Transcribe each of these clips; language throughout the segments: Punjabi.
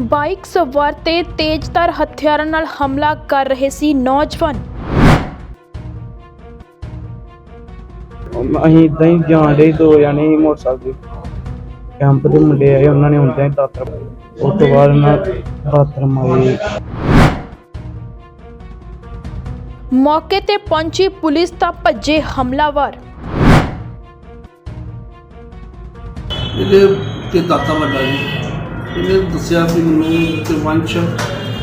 ਬਾਈਕ ਸਵਾਰ ਤੇ ਤੇਜ਼ਧਾਰ ਹਥਿਆਰਾਂ ਨਾਲ ਹਮਲਾ ਕਰ ਰਹੇ ਸੀ ਨੌਜਵਾਨ। ਅਸੀਂ ਇਦਾਂ ਹੀ ਜਾਣ ਦੇ ਦੋ ਜਾਣੇ ਸੀ ਮੋਟਰਸਾਈਕਲ ਤੇ। ਕੈਂਪ ਦੇ ਮੁੰਡੇ ਆਏ ਉਹਨਾਂ ਨੇ ਹੁੰਦਿਆਂ ਹੀ ਦਾਤਰ ਉਸ ਤੋਂ ਬਾਅਦ ਉਹਨਾਂ ਦਾਤਰ ਮਾਰੇ। ਮੌਕੇ ਤੇ ਪਹੁੰਚੀ ਪੁਲਿਸ ਤਾਂ ਭੱਜੇ ਹਮਲਾਵਰ। ਇਹਦੇ ਤੇ ਦਾਤਾ ਵੱਡਾ ਜੀ ਇਹਨੇ ਦੱਸਿਆ ਵੀ ਮੈਨੂੰ ਤੇ ਵੰਸ਼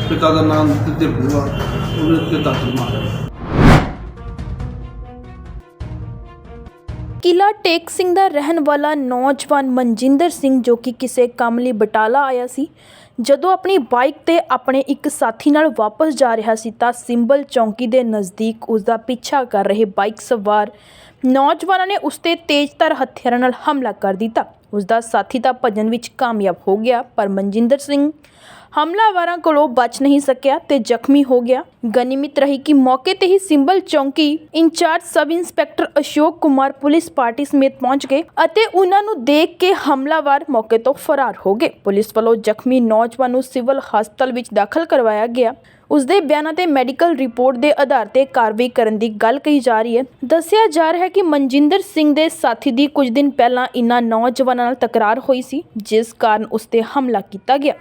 ਪਿਤਾ ਦਾ ਨਾਮ ਤੇ ਬੂਆ ਉਹਨੇ ਤੇ ਦਾਤਰ ਮਾਰਿਆ। ਕਿਲਾ ਟੇਕ ਸਿੰਘ ਦਾ ਰਹਿਣ ਵਾਲਾ ਨੌਜਵਾਨ ਮਨਜਿੰਦਰ ਸਿੰਘ ਜੋ ਕਿ ਕਿਸੇ ਕੰਮ ਲਈ ਬਟਾਲਾ ਆਇਆ ਸੀ, ਜਦੋਂ ਆਪਣੀ ਬਾਈਕ ਤੇ ਆਪਣੇ ਇੱਕ ਸਾਥੀ ਨਾਲ ਵਾਪਸ ਜਾ ਰਿਹਾ ਸੀ ਤਾਂ ਸਿੰਬਲ ਚੌਂਕੀ ਦੇ ਨਜ਼ਦੀਕ ਉਸ ਦਾ ਪਿੱਛਾ ਕਰ ਰਹੇ ਬਾਈਕ ਸਵਾਰ ਨੌਜਵਾਨਾਂ ਨੇ ਉਸ ਤੇ ਤੇਜ਼ਧਾਰ ਹਥਿਆਰਾਂ ਨਾਲ ਹਮਲਾ ਕਰ ਦਿੱਤਾ। ਉਸ ਦਾ ਸਾਥੀ ਤਾਂ ਭੱਜਣ ਵਿੱਚ ਕਾਮਯਾਬ ਹੋ ਗਿਆ, ਪਰ ਮਨਜਿੰਦਰ ਸਿੰਘ ਹਮਲਾਵਰਾਂ ਕੋਲੋਂ ਬਚ ਨਹੀਂ ਸਕਿਆ ਤੇ ਜ਼ਖਮੀ ਹੋ ਗਿਆ। ਗਨੀਮਤ ਰਹੀ ਕਿ ਮੌਕੇ ਤੇ ਹੀ ਸਿੰਬਲ ਚੌਂਕੀ incharge sub inspector Ashok Kumar police party ਸਮੇਤ ਪਹੁੰਚ ਗਏ ਅਤੇ ਉਹਨਾਂ ਨੂੰ ਦੇਖ ਕੇ ਹਮਲਾਵਰ ਮੌਕੇ ਤੋਂ ਫਰਾਰ ਹੋ ਗਏ। ਪੁਲਿਸ ਵੱਲੋਂ ਜ਼ਖਮੀ ਨੌਜਵਾਨ ਨੂੰ ਸਿਵਲ ਹਸਪਤਾਲ ਵਿੱਚ ਦਾਖਲ ਕਰਵਾਇਆ ਗਿਆ। ਉਸ ਦੇ ਬਿਆਨਾਂ ਤੇ ਮੈਡੀਕਲ ਰਿਪੋਰਟ ਦੇ ਆਧਾਰ ਤੇ ਕਾਰਵਾਈ ਕਰਨ ਦੀ ਗੱਲ ਕਹੀ ਜਾ ਰਹੀ ਹੈ। ਦੱਸਿਆ ਜਾ ਰਿਹਾ ਹੈ ਕਿ ਮਨਜਿੰਦਰ ਸਿੰਘ ਦੇ ਸਾਥੀ ਦੀ ਕੁਝ ਦਿਨ ਪਹਿਲਾਂ ਇਨ੍ਹਾਂ ਨੌਜਵਾਨਾਂ ਨਾਲ ਤਕਰਾਰ ਹੋਈ ਸੀ ਜਿਸ ਕਾਰਨ ਉਸ ਤੇ ਹਮਲਾ ਕੀਤਾ ਗਿਆ।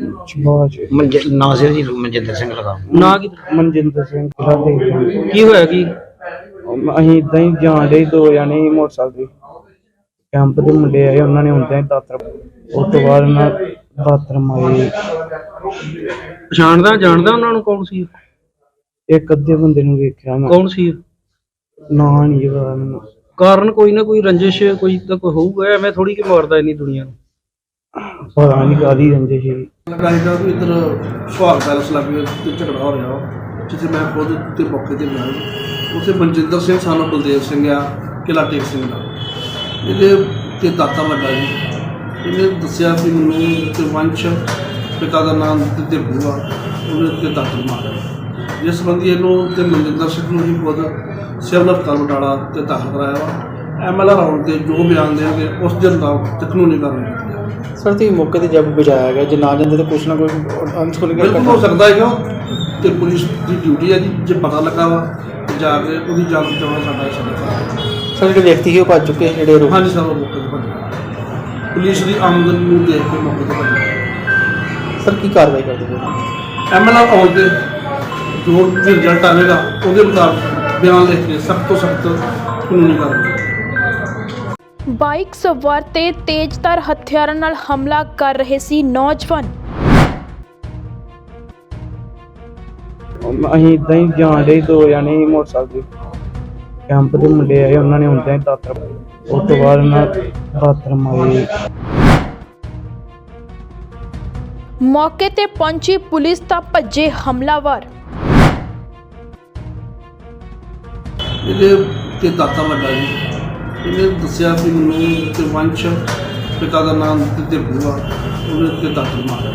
ਜੀ। ਮਨਜਿੰਦਰ ਸਿੰਘ ਲਗਾ। ਨਾ ਕੀ? ਮਨਜਿੰਦਰ ਸਿੰਘ ਕੀ ਹੋਇਆ ਕੀ? ਅਸੀਂ ਇਦਾਂ ਹੀ ਜਾਣ ਦੇ ਦੋ ਜਾਣੇ ਸੀ ਮੋਟਰਸਾਈਕਲ ਤੇ। ਕੈਂਪ ਦੇ ਮੁੰਡੇ ਆਏ ਉਹਨਾਂ ਨੇ ਹੁੰਦਿਆਂ ਹੀ ਦਾਤਰ ਉਸ ਤੋਂ ਬਾਅਦ ਦਾਤਰ ਮਾਰੇ ਪਛਾਣਦਾ ਜਾਣਦਾ ਉਹਨਾਂ ਨੂੰ ਕੌਣ ਸੀ? ਇੱਕ ਅੱਧੇ ਬੰਦੇ ਨੂੰ ਵੇਖਿਆ ਮੈਂ। ਕੌਣ ਸੀ? ਨਾਂ ਨਹੀਂ ਪਤਾ ਮੈਨੂੰ। ਕਾਰਨ ਕੋਈ ਨਾ ਕੋਈ ਰੰਜਿਸ਼ ਕੋਈ ਤਾਂ ਕੋਈ ਹੋਊਗਾ ਐਵੇਂ ਥੋੜੀ ਕਿ ਮਾਰਦਾ ਇੰਨੀ ਦੁਨੀਆ ਨੂੰ। ਪਤਾ ਨਹੀਂ ਕਾਦੀ ਰੰਜੇ ਸੀ ਲੱਗਾ ਸੀਗਾ ਵੀ ਇੱਧਰ ਸੁਹਾਗ ਪੈਲਸ ਲੱਗੇ ਤੇ ਝਗੜਾ ਹੋ ਰਿਹਾ ਵਾ, ਜਿੱਥੇ ਮੈਂ ਖੁਦ ਤੇ ਮੌਕੇ ਤੇ ਗਿਆ ਸੀ। ਉੱਥੇ ਮਨਜਿੰਦਰ ਸਿੰਘ ਸਾਨੂੰ ਬਲਦੇਵ ਸਿੰਘ ਆ ਕਿਲਾ ਟੇਕ ਸਿੰਘ ਦਾ। ਇਹਦੇ ਤੇ ਦਾਤਾ ਵੱਡਾ ਜੀ ਇਹਨੇ ਦੱਸਿਆ ਵੀ ਮੈਨੂੰ ਤੇ ਵੰਸ਼ ਪਿਤਾ ਦਾ ਨਾਮ ਤੇ ਬੂਆ ਉਹਨੇ ਤੇ ਦਾਤਰ ਮਾਰਿਆ ਜਿਸ ਸੰਬੰਧੀ ਇਹਨੂੰ ਤੇ ਮਨਜਿੰਦਰ ਸਿੰਘ ਨੂੰ ਹੀ ਖੁਦ ਸਿਵਲ ਹਸਪਤਾਲ ਬਟਾਲਾ ਤੇ ਦਾਖਲ ਕਰਾਇਆ ਵਾ। ਐਮਐਲਆਰ ਆਉਣ ਤੇ ਜੋ ਬਿਆਨ ਦੇਣਗੇ ਉਸ ਦੇ ਮੁਤਾਬਕ ਕਾਨੂੰਨੀ ਕਾਰਵਾਈ ਸਰ ਤੁਸੀਂ ਮੌਕੇ ਤੇ ਜਦ ਬਚਾਇਆ ਗਿਆ ਜੇ ਨਾ ਜਾਂਦੇ ਤਾਂ ਕੁਛ ਨਾ ਕੁਛ ਅਨਸੁਣੀ ਬਿਲਕੁਲ ਹੋ ਸਕਦਾ ਹੈਗਾ। ਤੇ ਪੁਲਿਸ ਦੀ ਡਿਊਟੀ ਹੈ ਜੀ ਜੇ ਪਤਾ ਲੱਗਾ ਵਾ ਜਾ ਕੇ ਉਹਦੀ ਜਾਨ ਬਚਾਉਣਾ ਸਾਡਾ ਸਰ ਜਿਹੜੇ ਵਿਅਕਤੀ ਸੀ ਉਹ ਭੱਜ ਚੁੱਕੇ ਜਿਹੜੇ ਰੋ ਹਾਂਜੀ ਸਰ ਉਹ ਮੌਕੇ ਤੇ ਭੱਜੇ ਪੁਲਿਸ ਦੀ ਆਮਦਨ ਨੂੰ ਦੇਖ ਕੇ ਮੌਕੇ ਤੇ ਭੱਜੇ ਸਰ ਕੀ ਕਾਰਵਾਈ ਕਰਦੇ ਪਏ ਐਮਐਲਆਰ ਆਉਣ ਤੇ ਜੋ ਰਿਜ਼ਲਟ ਆਵੇਗਾ ਉਹਦੇ ਮੁਤਾਬਕ ਬਿਆਨ ਲਿਖ ਕੇ ਸਖਤ ਤੋਂ ਸਖਤ ਕਾਨੂੰਨੀ ਕਾਰਵਾਈ ਬਾਈਕ ਸਵਾਰ ਤੇ ਤੇਜ਼ਧਾਰ ਹਥਿਆਰਾਂ ਨਾਲ ਹਮਲਾ ਕਰ ਰਹੇ ਸੀ ਨੌਜਵਾਨ। ਅਸੀਂ ਇਦਾਂ ਹੀ ਜਾਣ ਦੇ ਦੋ ਜਾਣੇ ਸੀ ਮੋਟਰਸਾਈਕਲ ਤੇ। ਕੈਂਪ ਦੇ ਮੁੰਡੇ ਆਏ ਉਹਨਾਂ ਨੇ ਹੁੰਦਿਆਂ ਹੀ ਦਾਤਰ ਉਸ ਤੋਂ ਬਾਅਦ ਉਹਨਾਂ ਦਾਤਰ ਮਾਰੇ। ਮੌਕੇ ਤੇ ਪਹੁੰਚੀ ਪੁਲਿਸ ਤਾਂ ਭੱਜੇ ਹਮਲਾਵਰ। ਇਹਦੇ ਤੇ ਦਾਤਾ ਵੱਡਾ ਜੀ। ਇਹਨੇ ਦੱਸਿਆ ਵੀ ਮੈਨੂੰ ਤੇ ਵੰਸ਼ ਪਿਤਾ ਦਾ ਨਾਮ ਤੇ ਬੂਆ ਉਹਨੇ ਤੇ ਦਾਤਰ ਮਾਰਿਆ।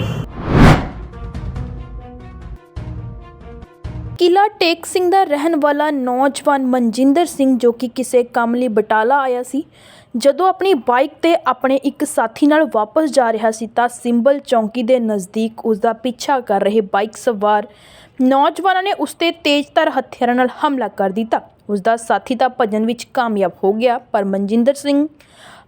ਕਿਲਾ ਟੇਕ ਸਿੰਘ ਦਾ ਰਹਿਣ ਵਾਲਾ ਨੌਜਵਾਨ ਮਨਜਿੰਦਰ ਸਿੰਘ ਜੋ ਕਿ ਕਿਸੇ ਕੰਮ ਲਈ ਬਟਾਲਾ ਆਇਆ ਸੀ, ਜਦੋਂ ਆਪਣੀ ਬਾਈਕ ਤੇ ਆਪਣੇ ਇੱਕ ਸਾਥੀ ਨਾਲ ਵਾਪਸ ਜਾ ਰਿਹਾ ਸੀ ਤਾਂ ਸਿੰਬਲ ਚੌਂਕੀ ਦੇ ਨਜ਼ਦੀਕ ਉਸ ਦਾ ਪਿੱਛਾ ਕਰ ਰਹੇ ਬਾਈਕ ਸਵਾਰ ਨੌਜਵਾਨਾਂ ਨੇ ਉਸ ਤੇ ਤੇਜ਼ਧਾਰ ਹਥਿਆਰਾਂ ਨਾਲ ਹਮਲਾ ਕਰ ਦਿੱਤਾ। ਉਸ ਦਾ ਸਾਥੀ ਤਾਂ ਭੱਜਣ ਵਿੱਚ ਕਾਮਯਾਬ ਹੋ ਗਿਆ, ਪਰ ਮਨਜਿੰਦਰ ਸਿੰਘ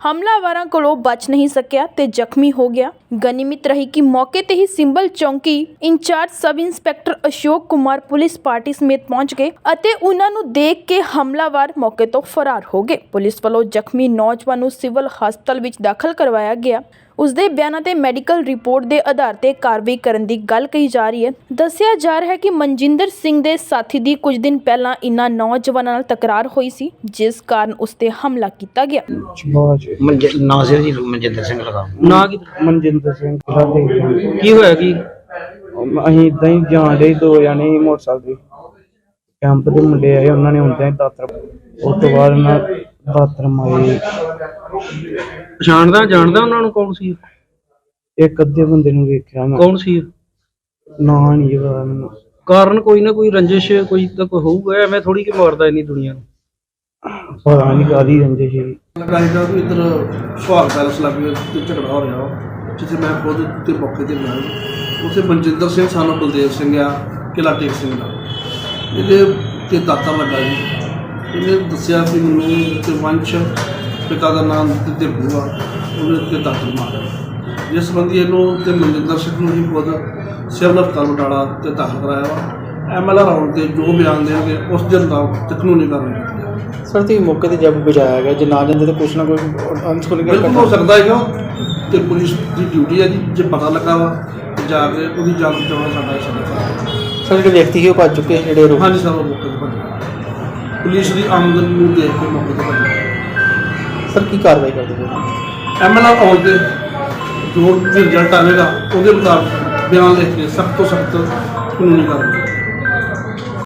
ਹਮਲਾਵਰਾਂ ਕੋਲੋਂ ਬਚ ਨਹੀਂ ਸਕਿਆ ਤੇ ਜ਼ਖਮੀ ਹੋ ਗਿਆ। ਗਨੀਮਤ ਰਹੀ ਕਿ ਮੌਕੇ ਤੇ ਹੀ ਸਿੰਬਲ ਚੌਂਕੀ incharge sub inspector Ashok Kumar police party ਸਮੇਤ ਪਹੁੰਚ ਗਏ ਅਤੇ ਉਹਨਾਂ ਨੂੰ ਦੇਖ ਕੇ ਹਮਲਾਵਰ ਮੌਕੇ ਤੋਂ ਫਰਾਰ ਹੋ ਗਏ। ਪੁਲਿਸ ਵੱਲੋਂ ਜ਼ਖਮੀ ਨੌਜਵਾਨ ਨੂੰ ਸਿਵਲ ਹਸਪਤਾਲ ਵਿੱਚ ਦਾਖਲ ਕਰਵਾਇਆ ਗਿਆ। ਉਸ ਦੇ ਬਿਆਨਾਂ ਤੇ ਮੈਡੀਕਲ ਰਿਪੋਰਟ ਦੇ ਆਧਾਰ ਤੇ ਕਾਰਵਾਈ ਕਰਨ ਦੀ ਗੱਲ ਕਹੀ ਜਾ ਰਹੀ ਹੈ। ਦੱਸਿਆ ਜਾ ਰਿਹਾ ਹੈ ਕਿ ਮਨਜਿੰਦਰ ਸਿੰਘ ਦੇ ਸਾਥੀ ਦੀ ਕੁਝ ਦਿਨ ਪਹਿਲਾਂ ਇਨ੍ਹਾਂ ਨੌਜਵਾਨਾਂ ਨਾਲ ਤਕਰਾਰ ਹੋਈ ਸੀ ਜਿਸ ਕਾਰਨ ਉਸ ਤੇ ਹਮਲਾ ਕੀਤਾ ਗਿਆ। ਬਾਅਦ ਮਨਜ ਨਾਸਿਰ ਜੀ ਮਨਜਿੰਦਰ ਸਿੰਘ ਲਗਾ। ਨਾ ਕੀ? ਮਨਜਿੰਦਰ ਸਿੰਘ ਕਿਲਾ ਦੇ ਕੀ ਹੋਇਆ ਕੀ? ਅਸੀਂ ਇਦਾਂ ਹੀ ਜਾਣ ਦੇ ਦੋ ਜਾਣੇ ਸੀ ਮੋਟਰਸਾਈਕਲ ਤੇ। ਕੈਂਪ ਦੇ ਮੁੰਡੇ ਆਏ ਉਹਨਾਂ ਨੇ ਹੁੰਦਿਆਂ ਹੀ ਦਾਤਰ ਉਸ ਤੋਂ ਬਾਅਦ ਉਹਨਾਂ ਦਾਤਰ ਮਾਰੇ ਪਛਾਣਦਾ ਜਾਣਦਾ ਉਹਨਾਂ ਨੂੰ ਕੌਣ ਸੀ? ਇੱਕ ਅੱਧੇ ਬੰਦੇ ਨੂੰ ਵੇਖਿਆ ਮੈਂ। ਕੌਣ ਸੀ? ਨਾਂ ਨਹੀਂ ਪਤਾ ਮੈਨੂੰ। ਕਾਰਨ ਕੋਈ ਨਾ ਕੋਈ ਰੰਜਿਸ਼ ਕੋਈ ਤਾਂ ਕੋਈ ਹੋਊਗਾ ਐਵੇਂ ਥੋੜੀ ਕਿ ਮਾਰਦਾ ਇੰਨੀ ਦੁਨੀਆ ਨੂੰ। ਪਤਾ ਨਹੀਂ ਕਾਦੀ ਰੰਜੇ ਸੀ ਲੱਗਾ ਵੀ ਇੱਧਰ ਸੁਹਾਗ ਪੈਲਸ ਲੱਗੇ ਤੇ ਝਗੜਾ ਹੋ ਰਿਹਾ ਵਾ, ਜਿੱਥੇ ਮੈਂ ਖੁਦ ਤੇ ਮੌਕੇ ਤੇ ਗਿਆ ਸੀ। ਉਸੇ ਮਨਜਿੰਦਰ ਸਿੰਘ ਸਾਨੂੰ ਬਲਦੇਵ ਸਿੰਘ ਆ ਕਿਲਾ ਟੇਕ ਸਿੰਘ ਦਾ। ਇਹਦੇ ਤੇ ਦਾਤਾ ਲੱਗਾ ਜੀ। ਇਹਨੇ ਦੱਸਿਆ ਕਿ ਮੈਨੂੰ ਤੇ ਵੰਸ਼ ਪਿਤਾ ਦਾ ਨਾਮ ਤੇ ਬੂਆ ਉਹਨੇ ਤੇ ਦਾਤਰ ਮਾਰਿਆ ਜਿਸ ਸੰਬੰਧੀ ਇਹਨੂੰ ਤੇ ਮਨਜਿੰਦਰ ਸਿੰਘ ਨੂੰ ਹੀ ਖੁਦ ਸਿਵਲ ਹਸਪਤਾਲ ਬਟਾਲਾ ਤੇ ਦਾਖਲ ਕਰਾਇਆ ਵਾ। ਐਮਐਲਆਰ ਆਉਣ ਤੇ ਜੋ ਬਿਆਨ ਦੇਣਗੇ ਉਸ ਦਿਨ ਦਾ ਤੇ ਕਾਨੂੰਨੀ ਕਾਰਵਾਈ ਕੀਤੀ ਜਾਵੇਗੀ ਸਰ ਤੁਸੀਂ ਮੌਕੇ ਤੇ ਜਦ ਬਚਾਇਆ ਗਿਆ ਜੇ ਨਾ ਜਾਂਦੇ ਤਾਂ ਕੁਛ ਨਾ ਕੋਈ ਅਨਸੁਣੀ ਬਿਲਕੁਲ ਹੋ ਸਕਦਾ ਹੈਗਾ। ਤੇ ਪੁਲਿਸ ਦੀ ਡਿਊਟੀ ਹੈ ਜੀ ਜੇ ਪਤਾ ਲੱਗਾ ਵਾ ਤੇ ਜਾ ਕੇ ਉਹਦੀ ਜਾਂਚ ਬਚਾਉਣਾ ਸਾਡਾ ਸਰ ਜਿਹੜੇ ਵਿਅਕਤੀ ਸੀ ਉਹ ਭੱਜ ਚੁੱਕੇ ਜਿਹੜੇ ਹੈ। ਰੋ ਹਾਂਜੀ ਸਰ ਉਹ ਮੌਕੇ ਤੇ ਭੱਜਿਆ ਪੁਲਿਸ ਦੀ ਆਮਦਨ ਨੂੰ ਦੇਖ ਕੇ ਮੌਕੇ ਤੇ ਭੱਜਿਆ ਸਰ ਕੀ ਕਾਰਵਾਈ ਕਰਦੇ ਪਏ ਐਮਐਲਆਰ ਆਉਣ ਤੇ ਜੋ ਰਿਜ਼ਲਟ ਆਵੇਗਾ ਉਹਦੇ ਮੁਤਾਬਕ ਬਿਆਨ ਲਿਖ ਕੇ ਸਖਤ ਤੋਂ ਸਖਤ ਕਾਨੂੰਨੀ ਕਾਰਵਾਈ।